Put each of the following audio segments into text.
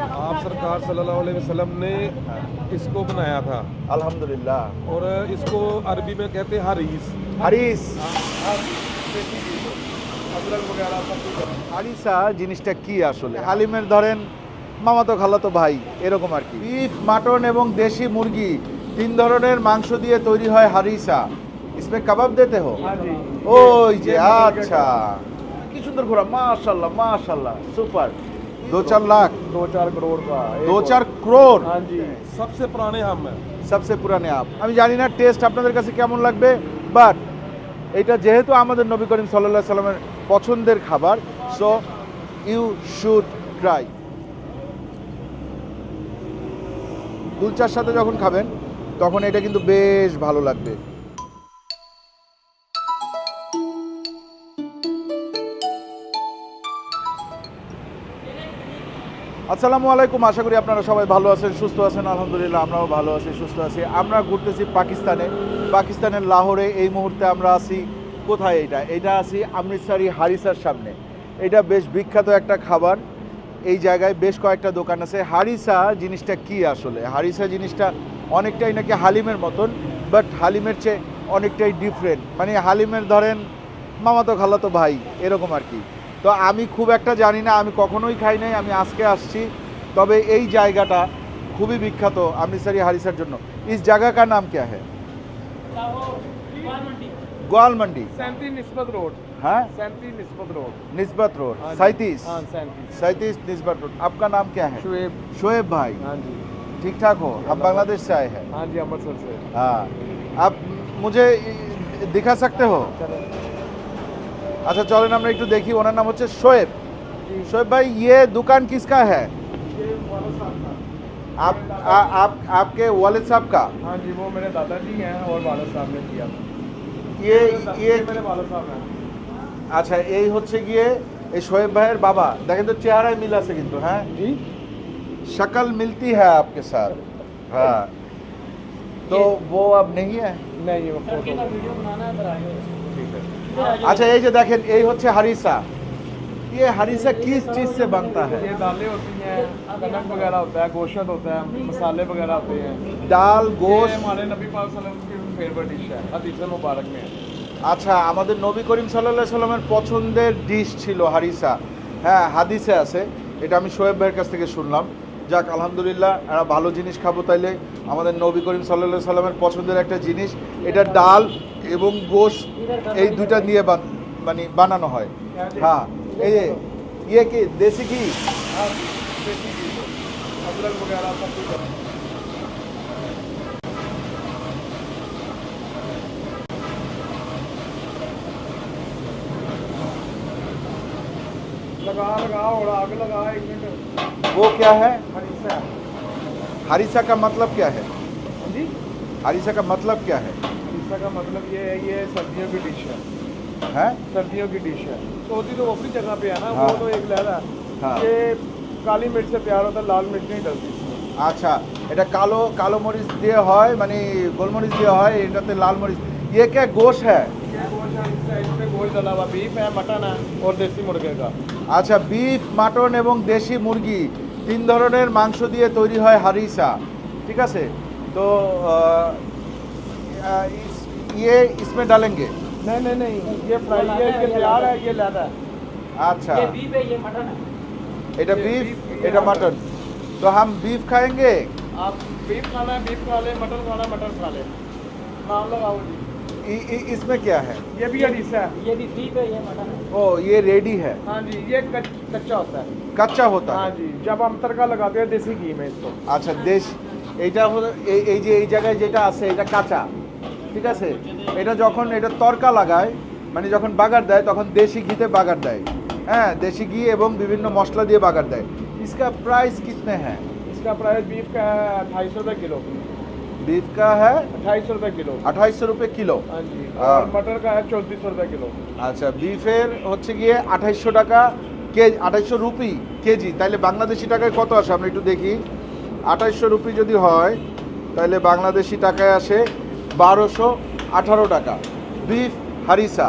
आप सरकार सल्लल्लाहु अलैहि वसल्लम ने इसको बनाया था আলহামদুলিল্লাহ और इसको अरबी में कहते हैं हरीस হারিস अदरक वगैरह सब कुछ হারিসা জিনিসটা কি আসলে হালিমের ধরেন মামাতো খালাতো ভাই এরকম আর কি বিফ মাটন এবং দেশি মুরগি তিন ধরনের মাংস দিয়ে তৈরি হয় হারিসা ইসমে কাবাব দিতে হো हाँ जी ওই যে আচ্ছা কি সুন্দর ঘোরা মাশাল্লাহ মাশাল্লাহ সুপার দो चार लाख दो चार करोड़ का एक दो और- चार करोड़ हाँ जी सबसे पुराने हम हैं সবসে পুরানে আপ আমি জানি না টেস্ট আপনাদের কাছে কেমন লাগবে বাট এটা যেহেতু আমাদের নবী করিম সাল্লাহ সাল্লামের পছন্দের খাবার সো ইউ শুড ট্রাই কুলচার সাথে যখন খাবেন তখন এটা কিন্তু বেশ ভালো লাগবে আসসালামু আলাইকুম, আশা করি আপনারা সবাই ভালো আছেন, সুস্থ আছেন, আলহামদুলিল্লাহ আমরাও ভালো আছি, সুস্থ আছি। আমরা ঘুরতেছি পাকিস্তানে। পাকিস্তানের লাহোরে, এই মুহূর্তে আমরা আছি, কোথায় এটা এটা আছি অমৃতসরি হারিসার সামনে। এটা বেশ বিখ্যাত একটা খাবার। এই জায়গায় বেশ কয়েকটা দোকান আছে। হারিসা জিনিসটা কি আসলে? হারিসা জিনিসটা অনেকটাই নাকি হালিমের মতন বাট হালিমের চেয়ে অনেকটাই ডিফারেন্ট মানে হালিমের ধরেন, মামাতো খালাতো ভাই, এরকম আর কি। তো আমি খুব একটা জানি না আমি কখনোই খাই নাই আমি আজকে আসছি তবে এই জায়গাটা খুবই বিখ্যাত অমৃতসরি হারিসার জন্য ইস জায়গা কা নাম क्या है গোয়াল मंडी सैंतीस निस्बत रोड हाँ सैंतीस निस्बत रोड निस्बत रोड हाँ जी। सैतीस हाँ सैंतीस सैतीस निस्बत रोड आपका नाम क्या है शुएब शोएब भाई हाँ जी ठीक ठाक हो हम बांग्लादेश से आए हैं हाँ जी अमृतसर से हाँ आप मुझे दिखा सकते हो अच्छा चलें আমরা একটু দেখি ওনার নাম হচ্ছে শোয়েব शोएब भाई ये दुकान किसका है ये वाला साहब का आप आ, आप आपके वालिद साहब का हाँ जी वो मेरे दादाजी हैं और वाला साहब ने किया था ये ये ये मेरे वाला साहब हैं আচ্ছা এই হচ্ছে গিয়ে এই শোয়েব ভাইয়ের বাবা দেখেন তো চেহারায় মিল আছে কিন্তু হ্যাঁ जी शक्ल मिलती है आपके साथ हाँ तो वो अब नहीं है नहीं ये फोटो আচ্ছা এই যে দেখেন এই হচ্ছে হারিসা। ये হারিসা किस চিজ সে বানতা আচ্ছা আমাদের নবী করিম সাল্লাহ সাল্লামের পছন্দের ডিশ ছিল হারিসা। হ্যাঁ হাদিসে আছে এটা আমি শোয়েব ভাইয়ের কাছ থেকে শুনলাম। যাক আলহামদুলিল্লাহ একটা ভালো জিনিস খাব তাইলে। আমাদের নবী করিম সাল্লাহ সাল্লামের পছন্দের একটা জিনিস এটা ডাল। এবং গোশ এই দুইটা নিয়ে বান- মানে বানানো হয় হ্যাঁ এই যে ইয়ে কি দেশি কি हाँ, देसी घी, अदरक वगैरह सब कुछ है। लगा लगा और आग लगा एक मिनट वो क्या है हरीसा हारिसा का मतलब क्या है जी हारिसा का मतलब क्या है हरीसा का मतलब ये है ये सर्दियों की डिश है हैं सर्दियों की डिश है सऊदी तो अपनी जगह पे है ना हाँ। वो तो एक लहरा हाँ। ये काली मिर्च से प्यार होता है लाल मिर्च नहीं डलती इसमें আচ্ছা এটা কালো কালো মরিচ দিয়ে হয় মানে গোলমরিচ দিয়ে হয় এটাতে লাল মরিচ ये क्या गोश है ये गोश्त है, इसका- इसमें गोश्त डला हुआ बीफ है मटन है और देसी मुर्गे का আচ্ছা বিফ মাটন এবং দেশি মুরগি তিন ধরনের মাংস দিয়ে তৈরি হয় হারিসা ঠিক আছে তো আহ, আহ, इस- ये इसमें डालेंगे नहीं नहीं नहीं ये फ्राई है ये प्यार है ये लहरा है अच्छा ये बीफ है ये मटन है এটা ये বিফ beef, ये এটা मटन। मटन तो हम बीफ खाएंगे आप बीफ खाना है बीफ खा ले मटन खाना है मटन खा ले नाम लगाओ जी इ- इ- इसमें क्या है ये भी हदीसा है ये भी बीफ है ये मटन है ओ ये रेडी है हाँ जी ये कच, कच्चा होता है कच्चा होता हाँ है जी जब हम तड़का लगाते हैं देसी घी में इसको আচ্ছা দেশ এইটা হলো এই- এই যে এই জায়গায় যেটা আছে এটা কাঁচা ঠিক আছে এটা যখন এটা তরকা লাগায় মানে যখন বাগার দেয় তখন দেশি ঘিতে বাগার দেয় হ্যাঁ দেশি ঘি এবং বিভিন্ন মশলা দিয়ে বাগার দেয় इसका प्राइस कितने हैं इसका प्राइस बीफ का है अट्ठाईस सौ रुपये किलो बीफ का है अट्ठाईस सौ रुपये किलो আঠাইশশো সौ रुपये किलो हाँ जी हाँ। और मटर का है चौंतीस सौ रुपये किलो আচ্ছা বিফের হচ্ছে গিয়ে আঠাইশশো টাকা কেজি আঠাইশশো রুপি কেজি তাহলে বাংলাদেশি টাকায় কত আসে আমরা একটু দেখি আঠাইশশো রুপি যদি হয় তাহলে বাংলাদেশি টাকায় আসে বারোশো আঠারো টাকা বিফ হারিসা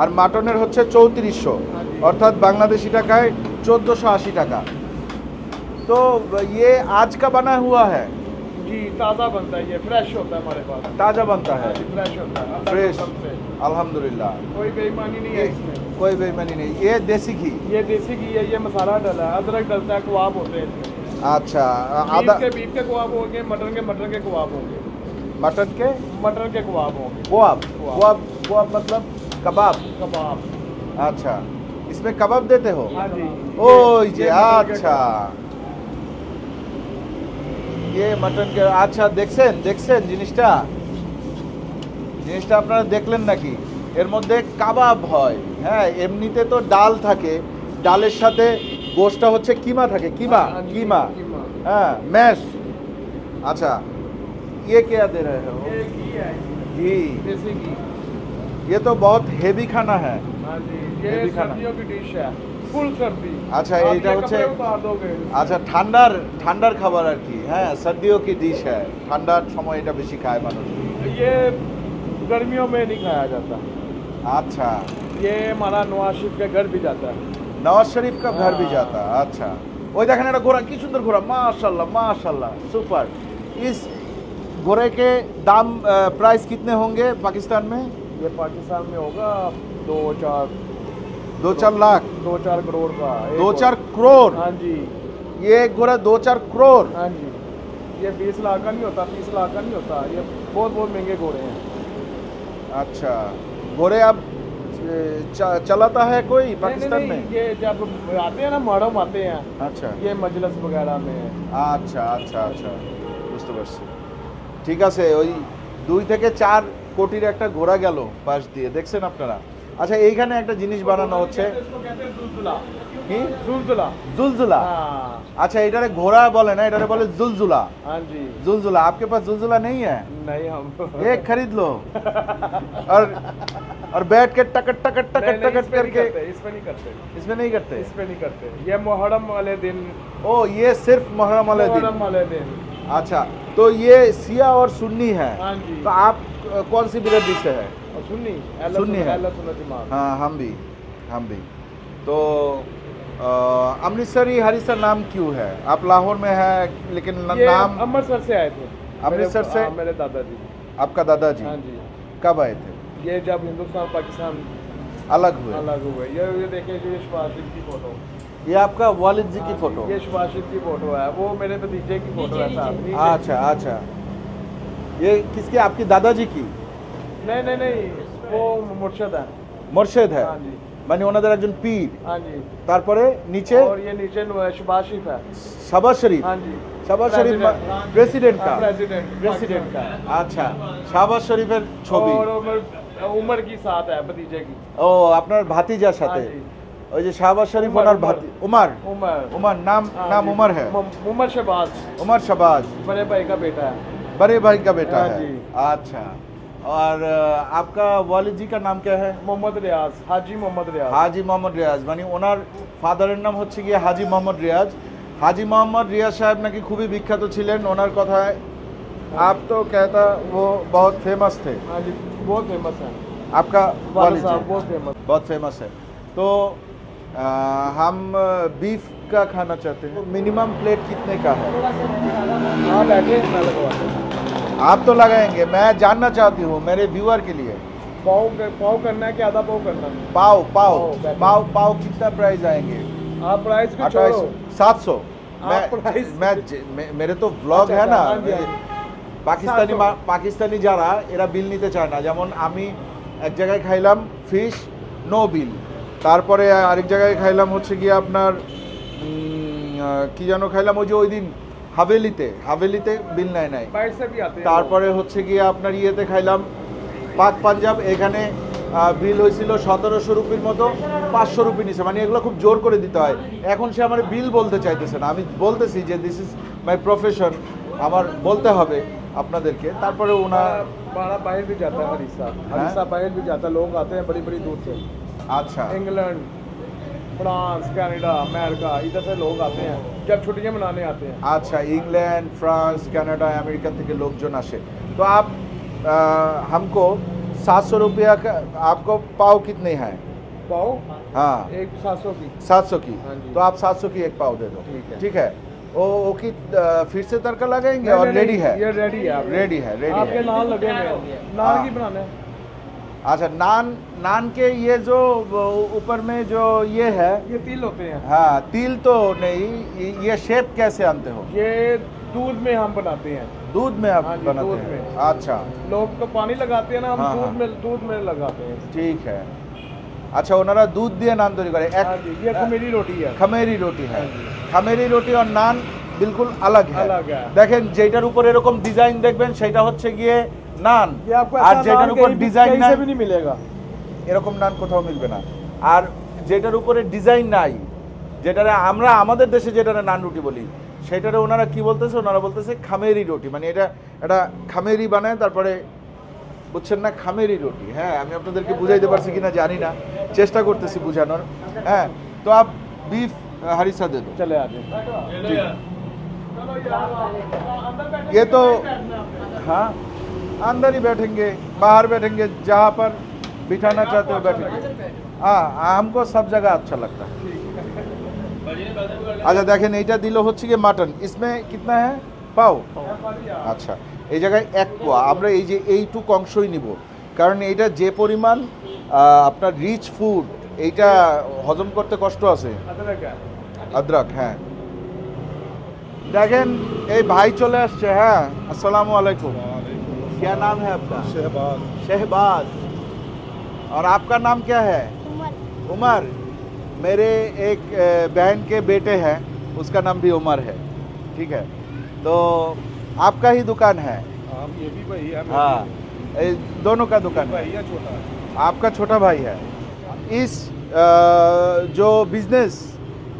আর মাটনের হচ্ছে চৌত্রিশশো অর্থাৎ বাংলাদেশি টাকায় চোদ্দোশো আশি টাকা तो ये आज का बना हुआ है जी ताज़ा बनता है ये फ्रेश होता है हमारे पास ताज़ा बनता है हाँ जी फ्रेश होता है अल्लाह के फ्रेश कसम से। अल्हम्दुलिल्लाह कोई बेईमानी नहीं है इसमें कोई बेईमानी नहीं ये देसी घी ये देसी घी है ये मसाला डला है अदरक डलता है कबाब होते हैं इसमें अच्छा बीफ आधा के बीफ के कबाब होंगे मटन के मटन के कबाब होंगे मटन के मटन के कबाब होंगे गोआब गोआब। गोआब गोआब मतलब कबाब कबाब अच्छा इसमें कबाब देते हो हाँ जी ওই ये- যে ये मटन के আচ্ছা कबाब। ইয়ে মটন কে আচ্ছা দেখছেন দেখছেন জিনিসটা জিনিসটা আপনারা দেখলেন নাকি এর মধ্যে কাবাব হয় হ্যাঁ এমনিতে তো ডাল থাকে ডালের সাথে গোশটা হচ্ছে কিমা থাকে কিমা हाँ जी, কিমা कीमा। হ্যাঁ ম্যাশ আচ্ছা ये क्या दे रहे हो ये घी है घी देसी घी ये तो बहुत हेवी खाना है हाँ जी ये ये भी खाना। सर्दियों की डिश है फुल सर्दी अच्छा, आप এইটা ये হচ্ছে- कपड़े उतार दोगे আচ্ছা ঠান্ডার ঠান্ডার খাবার আর কি হ্যাঁ সর্দিও কি ডিশ হ্যাঁ ঠান্ডার সময় এটা বেশি খায় মানুষ ये गर्मियों में नहीं खाया जाता আচ্ছা ये हमारा नवाज शरीफ के घर भी जाता है নওয়াজ শরীফ কা ঘর भी हाँ। जाता আচ্ছা ওই দেখেন একটা ঘোড়া কি সুন্দর ঘোড়া माशाल्लाह माशाल्लाह सुपर इस गोरे के दाम प्राइस कितने होंगे पाकिस्तान में? ये पाकिस्तान में होगा दो चार दो चार लाख। दो चार करोड़ का दो चार करोड़? हाँ जी। ये गोरा दो चार करोड़? हाँ जी। ये बीस लाख का नहीं होता तीस लाख का नहीं होता ये बहुत बहुत महँगे गोरे हैं। अच्छा। गोरे अब चलाता है कोई पाकिस्तान में? ये जब आते हैं ना मोहरम आते हैं। अच्छा। ये मजलस वगैरह में। अच्छा अच्छा अच्छा। बुझते ঠিক আছে ওই দুই থেকে চার কোটির একটা ঘোড়া গেল পাশ দিয়ে দেখছেন আপনারা আচ্ছা এইখানে একটা জিনিস বানানো হচ্ছে इसको कहते हैं जुलजुला কি जुलजुला জুলজুলা हाँ আচ্ছা এটারে ঘোড়া বলে না এটারে বলে জুলজুলা हाँ जी জুলজুলা आपके पास जुलजुला नहीं है नहीं हम एक खरीद लो और और बैठ के टकट टकट नहीं, टकट नहीं, टकट इस पे नहीं करके करते, इस पे नहीं करते इसमें नहीं करते इस पे नहीं करते ये मुहर्रम वाले दिन ओ ये सिर्फ मुहर्रम वाले दिन मुहर्रम वाले दिन अच्छा तो ये सिया और सुन्नी है। हाँ तो आप कौन सी बिरदरी से है? सुन्नी सुन्नी है। हाँ हम भी हम भी। तो अमृतसरी हरिसर नाम क्यों है? आप लाहौर में है लेकिन नाम अमृतसर से आए थे। अमृतसर से? हाँ, मेरे दादाजी आपका दादाजी हाँ जी। कब आए थे? ये जब हिंदुस्तान पाकिस्तान अलग हुए। अलग हुए। ये ये देखिए ये की फ़ोटो। ये आपका वालिद जी की हाँ फोटो ये शबाज शरीफ की फोटो है वो मेरे भतीजे की फोटो है साहब नीचे। अच्छा अच्छा ये किसकी आपकी दादाजी की नहीं नहीं नहीं वो मुर्शद है মোর্শেদ হ্যাঁ हाँ जी মানে ওনাদের একজন পীর हाँ जी তারপরে নিচে और ये नीचे शबाज शरीफ है শাবাজ শরীফ हाँ जी শাবাজ শরীফ President। প্রেসিডেন্ট কা प्रेसिडेंट प्रेसिडेंट का है। আচ্ছা শাহবাজ শরীফের ছবি और उमर उमर की साथ है भतीजे की ও আপনার ভাতিজার সাথে हाँ जी ওই যে শাহবাজ শরীফ উমর, ওনার উমর। ভাতি উমার उमर उमर नाम हाँ नाम जी। उमर है उम- उमर शहबाज उमर शबाज बड़े भाई का बेटा है बड़े भाई का बेटा हाँ है जी। अच्छा और अ, आपका वालिद जी का नाम क्या है मोहम्मद रियाज हाजी मोहम्मद रियाज হাজি মোহাম্মদ রিয়াজ মানে ওনার ফাদারের নাম হচ্ছে গিয়ে হাজি মোহাম্মদ রিয়াজ হাজি মোহাম্মদ রিয়াজ সাহেব নাকি খুবই বিখ্যাত ছিলেন ওনার কথায় আপ তো कहता वो बहुत फेमस थे हाँ जी बहुत फेमस है आपका वालिद वालिद साहब जी बहुत फेमस बहुत फेमस है तो आ, हम बीफ का खाना चाहते हैं मिनिमम प्लेट कितने का है हाँ बैठे मैं लगवाते हैं आप तो लगाएंगे मैं जानना चाहती हूँ मेरे व्यूअर के लिए पाव पाव करना है कि आधा पाव करना है पाव पाव पाव, बैठे। पाव पाव कितना प्राइस आएंगे आप प्राइस को अट्ठाईस छोड़ो सात सौ मैं आप price- मैं मैं- मेरे तो ব্লগ আচ্ছা, হ্যাঁ না আচ্ছা, हाँ जी, हाँ পাকিস্তানি 700 মা- পাকিস্তানি যারা এরা বিল নিতে চায় না যেমন আমি এক জায়গায় খাইলাম ফিশ নো বিল তারপরে আরেক জায়গায় খাইলাম হচ্ছে গিয়ে আপনার উম, আহ, কি যেন খাইলাম ওই যে ওই দিন হাভেলিতে হাভেলিতে বিল নেয় নাই बाइट से भी आते हैं তারপরে হচ্ছে গিয়ে আপনার ইয়েতে খাইলাম পাক পাঞ্জাব এখানে বিল হয়েছিল সতেরোশো রুপির মতো পাঁচশো রুপি নিছে মানে এগুলো খুব জোর করে দিতে হয় এখন সে আমার বিল বলতে চাইতেছে না আমি বলতেছি যে দিস ইজ মাই প্রফেশন আমার বলতে হবে আপনাদেরকে তারপরে ওনার हमारा हमारा बाहर भी जाता है हरीसा हरीसा बाहर भी जाता है लोग आते हैं बड़ी बड़ी दूर से আচ্ছা इंग्लैंड फ्रांस कनाडा अमेरिका इधर से लोग आते हैं जब छुट्टियां मनाने आते हैं আচ্ছা ইংল্যান্ড ফ্রান্স কানাডা আমেরিকা থেকে লোকজন আসে তো আপ আ, हमको सात सौ रुपया का आपको पाव कितने हैं पाओ हाँ एक सात सौ की सात सौ की हाँ जी। तो आप सात सौ की एक पाव दे दो ठीक है। ठीक है वो वो की अ, फिर से तड़का लगाएंगे नहीं, और नहीं, रेडी नहीं, है ये रेडी है आपके। रेडी है रेडी आपके है नान लगे हुए हैं नान हाँ। की बनाना है अच्छा नान नान के ये जो वो ऊपर में जो ये है ये तिल होते हैं हाँ तिल तो नहीं ये- ये शेप कैसे आनते हो ये दूध में हम बनाते हैं दूध में आप हाँ जी, बनाते दूध हैं में। अच्छा लोग तो पानी लगाते हैं ना हम हाँ, दूध हाँ। में दूध में लगाते हैं ঠিক হ্যাঁ আচ্ছা ওনারা দুধ দিয়ে নান তৈরি করে এক हाँ जी ये खमीरी रोटी है খামেরি রুটি হ্যাঁ हाँ जी। খামেরি রুটি আর নান বিলকুল আলাগ হ্যাঁ अलग है দেখেন যেটার উপর এরকম ডিজাইন দেখবেন সেটা হচ্ছে গিয়ে নান ये आपको আর ऐसा যেটার नान উপর कहीं भी- ডিজাইন कहीं নাই से भी नहीं मिलेगा এরকম নান কোথাও মিলবে না আর যেটার উপরে ডিজাইন নাই যেটারে আমরা আমাদের দেশে যেটারে নান রুটি বলি সেটারে ওনারা কি বলতেছে ওনারা বলতেছে খামেরি রুটি মানে এটা এটা খামেরি বানায় তারপরে বুঝছেন না খামেরি রুটি হ্যাঁ আমি আপনাদেরকে বুঝাইতে পারছি কিনা জানি না চেষ্টা করতেছি বুঝানোর হ্যাঁ তো আপ বিফ হারিসা দে দো चले आते ये तो हाँ अंदर ही बैठेंगे बाहर बैठेंगे जहाँ पर बिठाना चाहते हो बैठेंगे हाँ हमको सब जगह अच्छा लगता है আচ্ছা দেখেন এইটা দিল হচ্ছে কি মাটন ইসমে কিতনা হ্যাঁ পাও আচ্ছা এই জায়গায় এক পোয়া আমরা এই যে এইটুক অংশই নিব কারণ এইটা যে পরিমাণ আহ, আপনার রিচ ফুড এইটা হজম করতে কষ্ট আছে अदरक है আদ্রাক হ্যাঁ দেখেন এই ভাই চলে আসছে হ্যাঁ আসসালামু আলাইকুম क्या नाम है आपका? शहबाज। शहबाज। और आपका नाम क्या है? उमर। उमर। मेरे एक बहन के बेटे हैं उसका नाम भी उमर है। ठीक है? तो आपका ही दुकान है? हम ये भी भाई है हाँ। दोनों का दुकान है। भाई है छोटा? आपका छोटा भाई है। इस जो बिज़नेस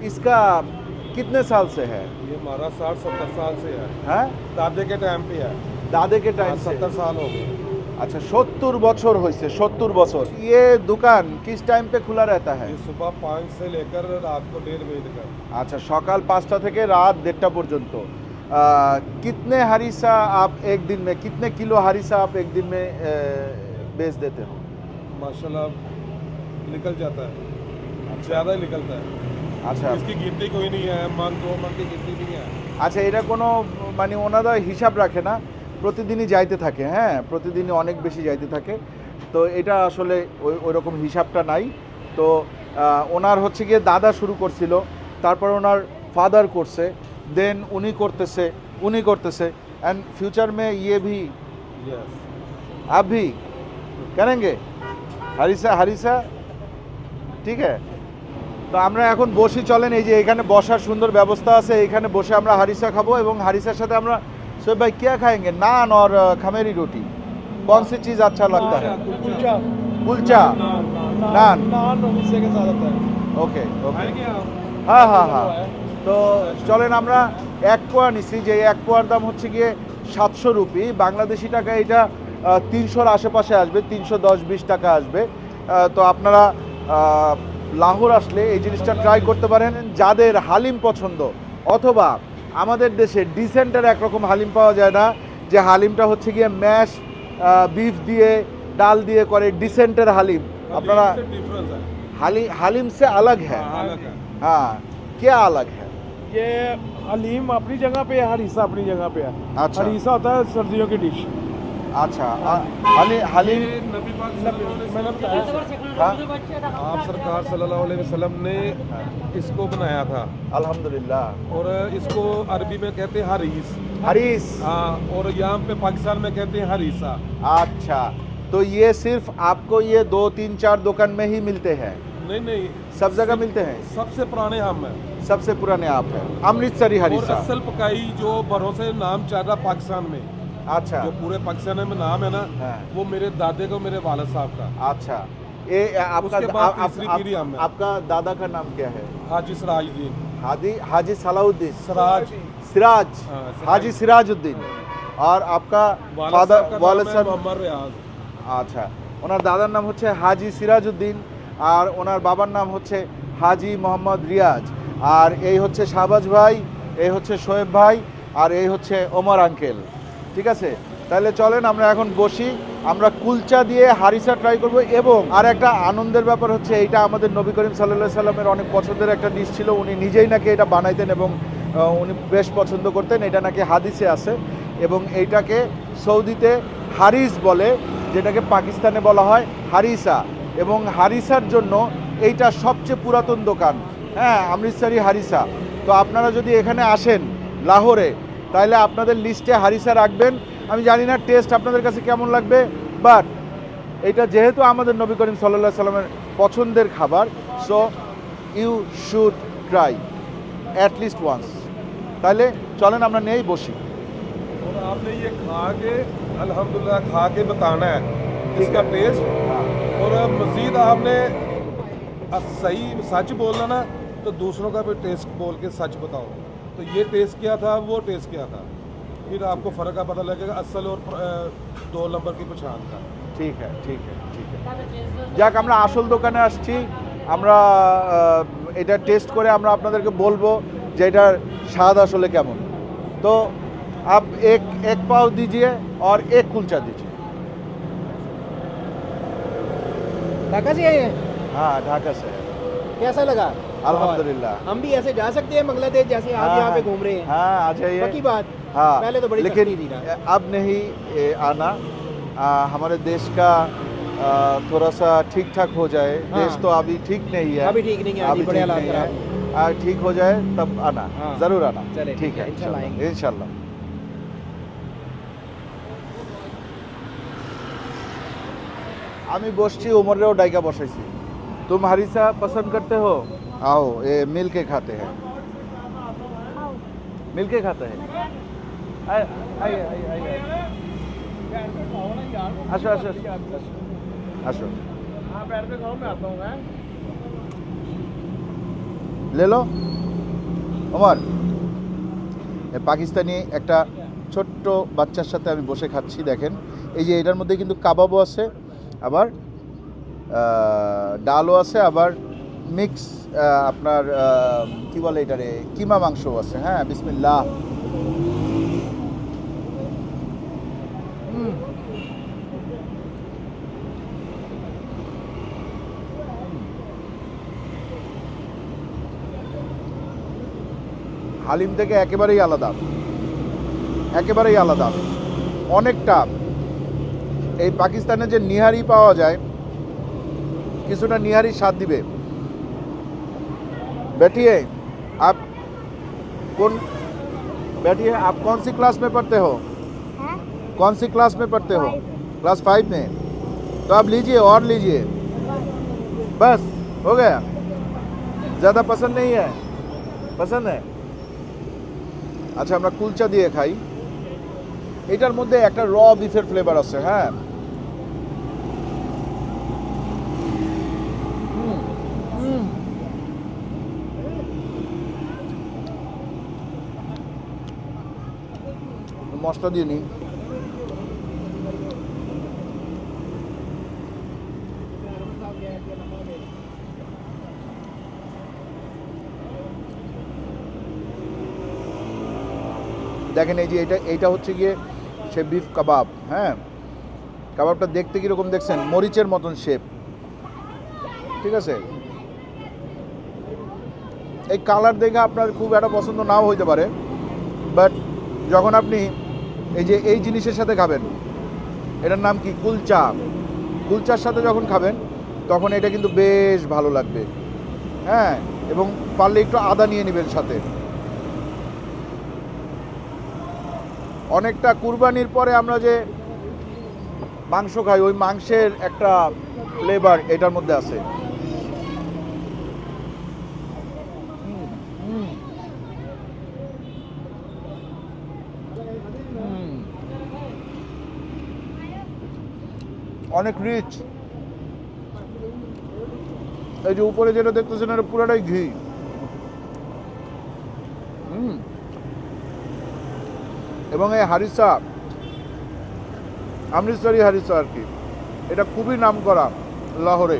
इसका कितने साल से है? ये हमारा साठ सत्तर साल से है। हैं? दादे के टाइम पे है। दादे के टाइम से सत्तर साल हो गए अच्छा সত্তর বছর হয়েছে সত্তর বছর ये दुकान किस टाइम पे खुला रहता है ये सुबह पाँच से लेकर रात को डेढ़ बजे तक আচ্ছা সকাল পাঁচটা থেকে রাত দেড়টা পর্যন্ত আহ, कितने हरीसा आप एक दिन में कितने किलो हरीसा आप एक दिन में अ, बेच देते हो माशाल्लाह निकल जाता है ज़्यादा ही निकलता है আচ্ছা इसकी गिनती कोई नहीं है मन दो मन की गिनती नहीं है আচ্ছা এটা কোনো মানে ওনারা হিসাব রাখে না প্রতিদিনই যাইতে থাকে হ্যাঁ প্রতিদিনই অনেক বেশি যাইতে থাকে তো এটা আসলে ওই ওই রকম হিসাবটা নাই তো আহ, ওনার হচ্ছে গিয়ে দাদা শুরু করছিল তারপর ওনার ফাদার করছে দেন উনি করতেছে উনি করতেছে অ্যান্ড फ्यूचर में ये भी यस आप भी करेंगे হারিসা হারিসা ঠিক আছে তো আমরা এখন বসি চলেন এই যে এখানে বসার সুন্দর ব্যবস্থা আছে এখানে বসে আমরা হারিসা খাবো এবং হারিসার সাথে আমরা সোহেব ভাই क्या खाएंगे नान और अ, खमेरी रोटी कौन सी चीज़ अच्छा लगता है कुलचा कुलचा नान नान। नान हिस्से के साथ आता है ওকে ওকে खाएंगे आप হ্যাঁ হ্যাঁ হ্যাঁ তো চলেন আমরা এক পোয়া নিছি যে এক পোয়ার দাম হচ্ছে গিয়ে সাতশো রুপি বাংলাদেশি টাকা এটা তিনশোর আশেপাশে আসবে তিনশো দশ বিশ টাকা আসবে আহ, তো আপনারা আহ, লাহোর আসলে এই জিনিসটা ট্রাই করতে পারেন যাদের হালিম পছন্দ অথবা আমাদের দেশে ডিসেন্টের একরকম হালিম পাওয়া যায় না যে হালিমটা হচ্ছে গিয়ে ম্যাশ বিফ দিয়ে ডাল দিয়ে করে ডিসেন্টের হালিম আপনারা डिफरेंस है हाली हालिम से अलग है हाँ, अलग है हाँ क्या अलग है ये हलीम अपनी जगह पे है हरीसा अपनी जगह पे है अच्छा। हरीसा होता है सर्दियों की डिश अच्छा आ, हाली नबी पाक मैंने बताया हाँ। आप सरकार सल्लल्लाहु अलैहि वसल्लम ने इसको बनाया था। अल्हम्दुलिल्लाह। और इसको अरबी में कहते हैं हरीस। हरीस। हाँ और यहाँ पे पाकिस्तान में कहते हैं हरीसा। अच्छा तो ये सिर्फ़ आपको ये दो तीन चार दुकान में ही मिलते हैं? नहीं नहीं। सब जगह मिलते हैं? सबसे पुराने हम हैं। सबसे पुराने आप हैं। अमृतसरी और हरीसा। असल पकाई जो भरोसे नाम चल रहा पाकिस्तान में। अच्छा जो पूरे पाकिस्तान में नाम है ना हाँ। वो मेरे दादे को मेरे वालद साहब का अच्छा ये आपका उसके बाद आप, आप, तीसरी आप, पीढ़ी हम हैं। आपका दादा का नाम क्या है हाजी सराजुद्दीन हाजी हाजी सलाउद्दीन सराज सिराज हाँ, सिराज। हाजी सिराजुद्दीन और आपका वालद फादर साहब का वालिद नाम है साहब मोहम्मद रियाज আচ্ছা ওনার দাদার নাম হচ্ছে হাজি সিরাজউদ্দিন আর ওনার বাবার নাম হচ্ছে হাজি মোহাম্মদ রিয়াজ আর এই হচ্ছে শাহবাজ ভাই এই হচ্ছে শোয়েব ভাই আর এই হচ্ছে ওমর আঙ্কেল ঠিক আছে? তাহলে চলেন, আমরা এখন বসি। আমরা কুলচা দিয়ে হারিসা ট্রাই করব এবং আর একটা আনন্দের ব্যাপার হচ্ছে, এইটা আমাদের নবী করিম সাল্লাহ সাল্লামের অনেক পছন্দের একটা ডিশ ছিল। উনি নিজেই নাকি এটা বানাইতেন এবং উনি বেশ পছন্দ করতেন। এটা নাকি হাদিসে আছে এবং এইটাকে সৌদিতে হারিস বলে, যেটাকে পাকিস্তানে বলা হয় হারিসা। এবং হারিসার জন্য এইটা সবচেয়ে পুরাতন দোকান। হ্যাঁ অমৃতসরি হারিসা। তো আপনারা যদি এখানে আসেন, লাহোরে তাহলে আপনাদের লিস্টে হারিসা রাখবেন আমি জানি না টেস্ট আপনাদের কাছে কেমন লাগবে বাট এটা যেহেতু আমাদের নবী করিম সাল্লাহ সাল্লামের পছন্দের খাবার so you should try at least once তাহলে চলেন আমরা নেই বসি और आपने ये खा के अल्हम्दुलिल्लाह खा के बताना है इसका टेस्ट और मज़ीद आपने अ- सही सच बोलना ना तो दूसरों का भी टेस्ट बोल के सच बताओ तो ये टेस्ट क्या था वो टेस्ट क्या था फिर आपको फ़र्क का पता लगेगा असल और अ, दो नंबर की पहचान का ঠিক হ্যাঁ ঠিক হ্যাঁ ঠিক হ্যাঁ যাক আমরা আসল দোকানে আসছি আমরা আহ, এটা টেস্ট করে আমরা আপনাদেরকে বলবো যে এটার স্বাদ আসলে কেমন তো আপ এক এক পাও दीजिए और एक कुलचा दीजिए ढाका से आए हैं हाँ ढाका से है। कैसा लगा अल्हम्दुलिल्लाह। हम भी ऐसे जा सकते हैं बांग्लादेश जैसे आप हाँ, यहाँ पे हाँ। घूम रहे हैं। हाँ आ जाइए बाकी बात। हाँ पहले तो बड़ी लेकिन अब नहीं आना। आ, हमारे देश का थोड़ा सा ठीक ठाक हो जाए। हाँ। देश तो अभी ठीक नहीं है। अभी ठीक नहीं है अभी बढ़िया नहीं है। ठीक हो जाए तब आना। हाँ। ज़रूर आना। ठीक है इनशाला हमें বসছি उमर ডাইকা बसाई तुम হারিসা पसंद करते हो आओ ये मिल के खाते हैं मिल के खाते हैं आइए आइए आइए आइए আসো আসো আসো আসো हाँ बैठ के खाओ मैं आता हूँ हैं ले लो ওমর এ পাকিস্তানি একটা ছোট্ট বাচ্চার সাথে আমি বসে খাচ্ছি দেখেন এই যে এটার মধ্যে কিন্তু কাবাবও আছে আবার আহ, ডালও আছে আবার মিক্স আপনার কি বলে এটারে? কিমা মাংস আছে হ্যাঁ? বিসমিল্লাহ। হালিম থেকে একেবারেই আলাদা। একেবারেই আলাদা। অনেকটা। এই পাকিস্তানে যে নিহারি পাওয়া যায়, কিছুটা নিহারি স্বাদ দিবে। बैठिए आप कौन बैठिए आप कौन सी क्लास में पढ़ते हो हैं? कौन सी क्लास में पढ़ते हो Five. क्लास फाइव में तो आप लीजिए और लीजिए बस हो गया ज़्यादा पसंद नहीं है पसंद है আচ্ছা আমরা কুলচা দিয়ে খাই এটার মধ্যে একটা র বিফের ফ্লেভার আছে হ্যাঁ মশলা দিয়ে নিই। দেখেন এই যে এটা, এইটা হচ্ছে গিয়ে সে বিফ কাবাব হ্যাঁ? কাবাবটা দেখতে কীরকম দেখছেন? মরিচের মতন শেপ ঠিক আছে? এই কালার দেখে আপনার খুব একটা পছন্দ নাও হইতে পারে বাট যখন আপনি এই যে এই জিনিসের সাথে খাবেন। এটার নাম কি? কুলচা। কুলচার সাথে যখন খাবেন, তখন এটা কিন্তু বেশ ভালো লাগবে। হ্যাঁ এবং পারলে একটু আদা নিয়ে নেবেন সাথে। অনেকটা কুরবানির পরে আমরা যে মাংস খাই, ওই মাংসের একটা ফ্লেভার এটার মধ্যে আছে। অনেক রিচ এই যে উপরে যেটা দেখতেছেন, এটা পুরোটাই ঘি। হুম। এবং এই হারিসা অমৃতসরি হারিসা আর কি, এটা খুবই নাম করা লাহোরে।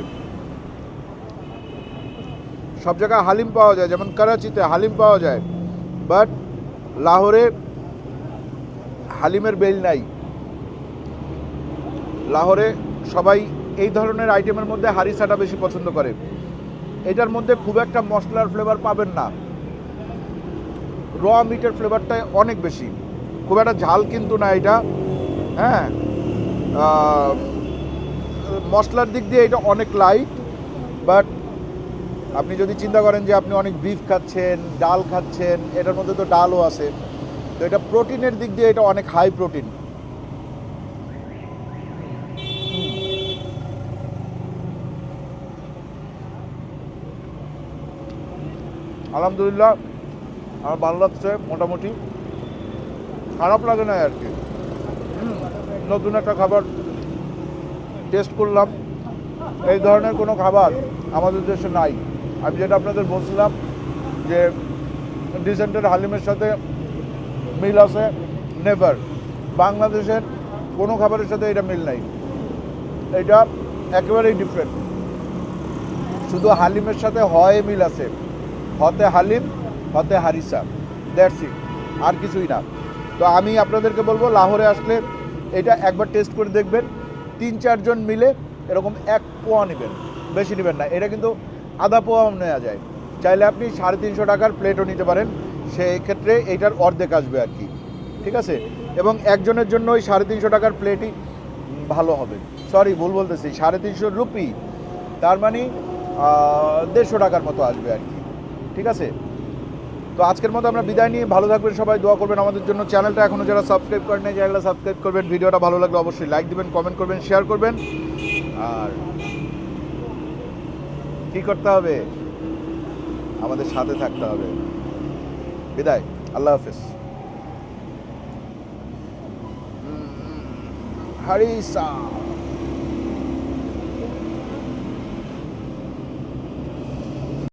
সব জায়গায় হালিম পাওয়া যায়, যেমন করাচিতে হালিম পাওয়া যায় বাট লাহোরে হালিমের বেল নাই। লাহোরে সবাই এই ধরনের আইটেমের মধ্যে হারিসাটা বেশি পছন্দ করে। এটার মধ্যে খুব একটা মশলার ফ্লেভার পাবেন না। র মিটের ফ্লেভারটা অনেক বেশি। খুব একটা ঝাল কিন্তু না এটা। হ্যাঁ? মশলার দিক দিয়ে এটা অনেক লাইট বাট আপনি যদি চিন্তা করেন যে আপনি অনেক বিফ খাচ্ছেন, ডাল খাচ্ছেন, এটার মধ্যে তো ডালও আছে। তো এটা প্রোটিনের দিক দিয়ে এটা অনেক হাই প্রোটিন আলহামদুলিল্লাহ, আমার ভালো লাগছে মোটামুটি। খারাপ লাগে না আর কি। নতুন একটা খাবার টেস্ট করলাম। এই ধরনের কোনো খাবার আমাদের দেশে নাই। আমি যেটা আপনাদের বলছিলাম যে ডিসেন্টের হালিমের সাথে মিল আছে, নেভার। বাংলাদেশের কোনো খাবারের সাথে এটা মিল নাই। এটা একেবারেই ডিফারেন্ট শুধু হালিমের সাথে হয় মিল আছে। হতে হালিম, হতে হারিসা। দ্যাটস ইট আর কিছুই না। তো আমি আপনাদেরকে বলব, লাহোরে আসলে এটা একবার টেস্ট করে দেখবেন। তিন চারজন মিলে এরকম এক পোয়া নেবেন। বেশি নেবেন না। এটা কিন্তু আধা পোয়াও নেওয়া যায়। চাইলে আপনি সাড়ে তিনশো টাকার প্লেটও নিতে পারেন। সেই ক্ষেত্রে এইটার অর্ধেক আসবে আর কি। ঠিক আছে? এবং একজনের জন্য ওই সাড়ে তিনশো টাকার প্লেটই ভালো হবে। সরি ভুল বলতেছি। সাড়ে তিনশো রুপি। তার মানে দেড়শো টাকার মতো আসবে আর কি। ঠিক আছে তো আজকের মতো আমরা বিদায় নিয়ে ভালো থাকবেন সবাই দোয়া করবেন আমাদের জন্য চ্যানেলটা এখনও যারা সাবস্ক্রাইব করেন নাই চ্যানেলটা সাবস্ক্রাইব করবেন ভিডিওটা ভালো লাগলে অবশ্যই লাইক দিবেন কমেন্ট করবেন শেয়ার করবেন আর কি করতে হবে আমাদের সাথে থাকতে হবে বিদায় আল্লাহ হাফেজ হারিসা